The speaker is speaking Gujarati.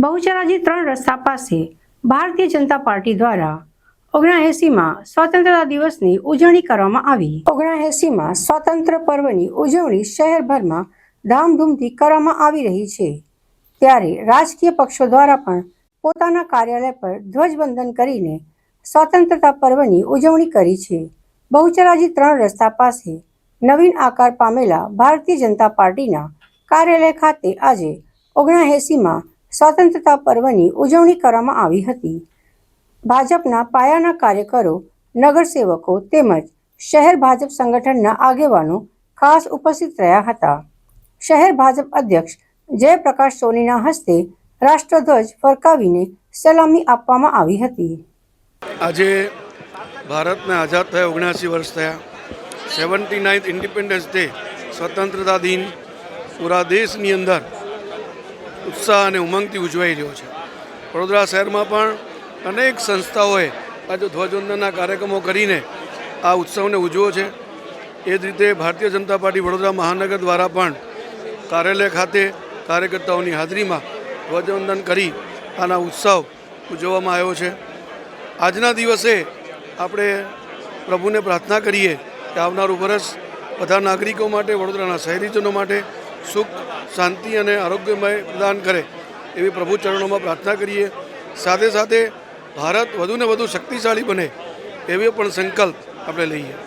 બહુચરાજી ત્રણ રસ્તા પાસે ભારતીય જનતા પાર્ટી દ્વારા ઓગણએંસીમાં સ્વતંત્રતા દિવસની ઉજવણી કરવામાં આવી. ઓગણએંસીમાં સ્વતંત્ર પર્વની ઉજવણી શહેરભરમાં ધામધૂમથી કરવામાં આવી રહી છે. ત્યારે રાજકીય પક્ષો દ્વારા પણ પોતાના કાર્યાલય પર ધ્વજવંદન કરીને સ્વતંત્રતા પર્વની ઉજવણી કરી છે. બહુચરાજી ત્રણ રસ્તા પાસે નવીન આકાર પામેલા ભારતીય જનતા પાર્ટીના કાર્યાલય ખાતે આજે ઓગણએંસીમાં સ્વતંત્રતા પર્વની ઉજવણી કરવામાં આવી હતી. ભાજપના પાયાના કાર્યકરો, નગરસેવકો તેમજ શહેર ભાજપ સંગઠનના આગેવાનો ખાસ ઉપસ્થિત રહ્યા હતા. શહેર ભાજપ અધ્યક્ષ જયપ્રકાશ સોનીના હસ્તે રાષ્ટ્રધ્વજ ફરકાવીને સલામી આપવામાં આવી હતી. આજે ભારતને આઝાદ થયા ઓગણસી વર્ષ થયા. સેવન્ટી નાઇન્થ ઇન્ડિપેન્ડન્સ ડે, સ્વતંત્રતા દિન. પૂરા દેશની અંદર ઉત્સાહ અને ઉમંગથી ઉજવાઈ રહ્યો છે. વડોદરા શહેરમાં પણ અનેક સંસ્થાઓએ આજે ધ્વજવંદનના કાર્યક્રમો કરીને આ ઉત્સવને ઉજવ્યો છે. એ જ રીતે ભારતીય જનતા પાર્ટી વડોદરા મહાનગર દ્વારા પણ કાર્યાલય ખાતે કાર્યકર્તાઓની હાજરીમાં ધ્વજવંદન કરી આના ઉત્સવ ઉજવવામાં આવ્યો છે. આજના દિવસે આપણે પ્રભુને પ્રાર્થના કરીએ કે આવનારું વરસ બધા નાગરિકો માટે, વડોદરાના શહેરીજનો માટે સુખ, શાંતિ અને આરોગ્યમય પ્રદાન કરે એવી પ્રભુ ચરણોમાં પ્રાર્થના કરીએ. સાથે સાથે ભારત વધુને વધુ શક્તિશાળી બને એવી પણ સંકલ્પ આપણે લઈએ.